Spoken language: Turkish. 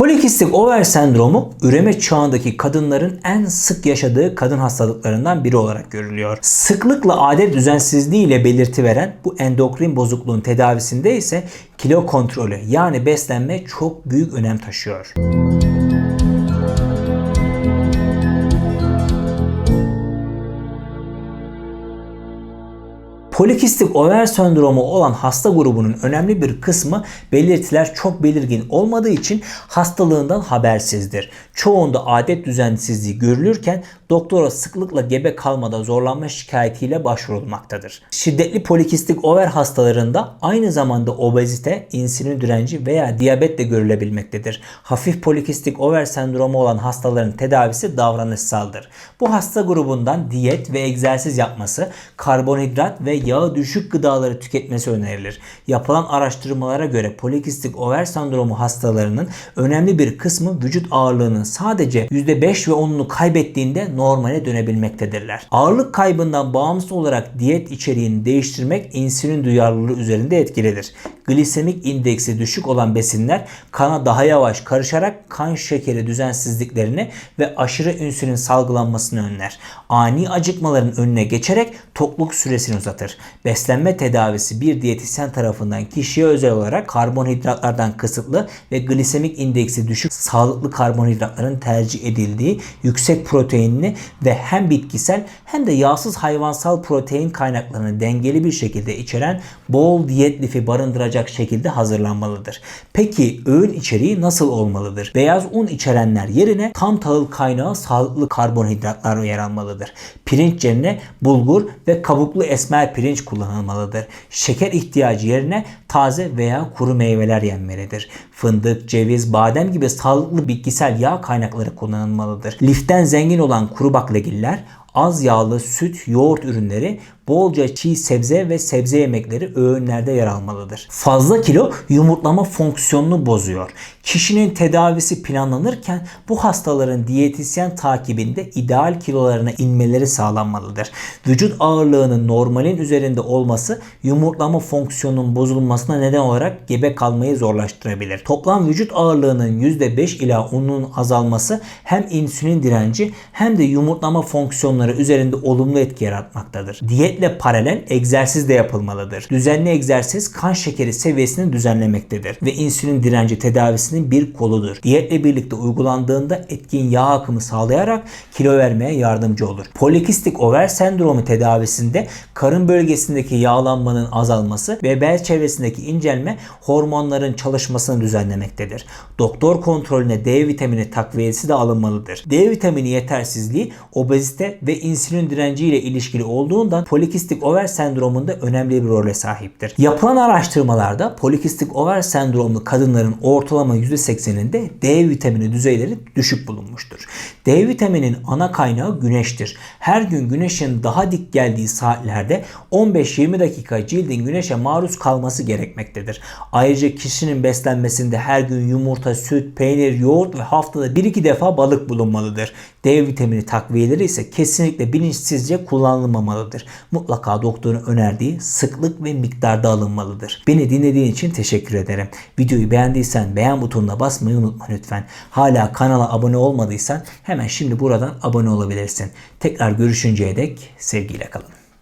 Polikistik over sendromu üreme çağındaki kadınların en sık yaşadığı kadın hastalıklarından biri olarak görülüyor. Sıklıkla adet düzensizliği ile belirti veren bu endokrin bozukluğun tedavisinde ise kilo kontrolü yani beslenme çok büyük önem taşıyor. Polikistik over sendromu olan hasta grubunun önemli bir kısmı belirtiler çok belirgin olmadığı için hastalığından habersizdir. Çoğunda adet düzensizliği görülürken doktora sıklıkla gebe kalmada zorlanma şikayetiyle başvurulmaktadır. Şiddetli polikistik over hastalarında aynı zamanda obezite, insülin direnci veya diyabet de görülebilmektedir. Hafif polikistik over sendromu olan hastaların tedavisi davranışsaldır. Bu hasta grubundan diyet ve egzersiz yapması, karbonhidrat ve yağı düşük gıdaları tüketmesi önerilir. Yapılan araştırmalara göre polikistik over sendromu hastalarının önemli bir kısmı vücut ağırlığının sadece %5 ve 10'unu kaybettiğinde normale dönebilmektedirler. Ağırlık kaybından bağımsız olarak diyet içeriğini değiştirmek insülin duyarlılığı üzerinde etkilidir. Glisemik indeksi düşük olan besinler kana daha yavaş karışarak kan şekeri düzensizliklerini ve aşırı insülin salgılanmasını önler. Ani acıkmaların önüne geçerek tokluk süresini uzatır. Beslenme tedavisi bir diyetisyen tarafından kişiye özel olarak karbonhidratlardan kısıtlı ve glisemik indeksi düşük sağlıklı karbonhidratların tercih edildiği yüksek proteinli ve hem bitkisel hem de yağsız hayvansal protein kaynaklarını dengeli bir şekilde içeren bol diyet lifi barındıracak şekilde hazırlanmalıdır. Peki öğün içeriği nasıl olmalıdır? Beyaz un içerenler yerine tam tahıl kaynağı sağlıklı karbonhidratlar yer almalıdır. Pirinç yerine bulgur ve kabuklu esmer pirinç kullanılmalıdır. Şeker ihtiyacı yerine taze veya kuru meyveler yenmelidir. Fındık, ceviz, badem gibi sağlıklı bitkisel yağ kaynakları kullanılmalıdır. Liften zengin olan kuru baklagiller az yağlı süt, yoğurt ürünleri, bolca çiğ sebze ve sebze yemekleri öğünlerde yer almalıdır. Fazla kilo yumurtlama fonksiyonunu bozuyor. Kişinin tedavisi planlanırken bu hastaların diyetisyen takibinde ideal kilolarına inmeleri sağlanmalıdır. Vücut ağırlığının normalin üzerinde olması yumurtlama fonksiyonunun bozulmasına neden olarak gebe kalmayı zorlaştırabilir. Toplam vücut ağırlığının %5 ila 10'un azalması hem insülin direnci hem de yumurtlama fonksiyonları üzerinde olumlu etki yaratmaktadır. Diyetle paralel egzersiz de yapılmalıdır. Düzenli egzersiz kan şekeri seviyesini düzenlemektedir ve insülin direnci tedavisinin bir koludur. Diyetle birlikte uygulandığında etkin yağ akımı sağlayarak kilo vermeye yardımcı olur. Polikistik over sendromu tedavisinde karın bölgesindeki yağlanmanın azalması ve bel çevresindeki incelme hormonların çalışmasını düzenlemektedir. Doktor kontrolüne D vitamini takviyesi de alınmalıdır. D vitamini yetersizliği obezite ve insülin direnci ile ilişkili olduğundan polikistik over sendromunda önemli bir role sahiptir. Yapılan araştırmalarda polikistik over sendromlu kadınların ortalama %80'inde D vitamini düzeyleri düşük bulunmuştur. D vitaminin ana kaynağı güneştir. Her gün güneşin daha dik geldiği saatlerde 15-20 dakika cildin güneşe maruz kalması gerekmektedir. Ayrıca kişinin beslenmesinde her gün yumurta, süt, peynir, yoğurt ve haftada 1-2 defa balık bulunmalıdır. D vitamini takviyeleri ise kesinlikle bilinçsizce kullanılmamalıdır. Mutlaka doktorun önerdiği sıklık ve miktarda alınmalıdır. Beni dinlediğin için teşekkür ederim. Videoyu beğendiysen beğen butonuna basmayı unutma lütfen. Hala kanala abone olmadıysan hemen şimdi buradan abone olabilirsin. Tekrar görüşünceye dek sevgiyle kalın.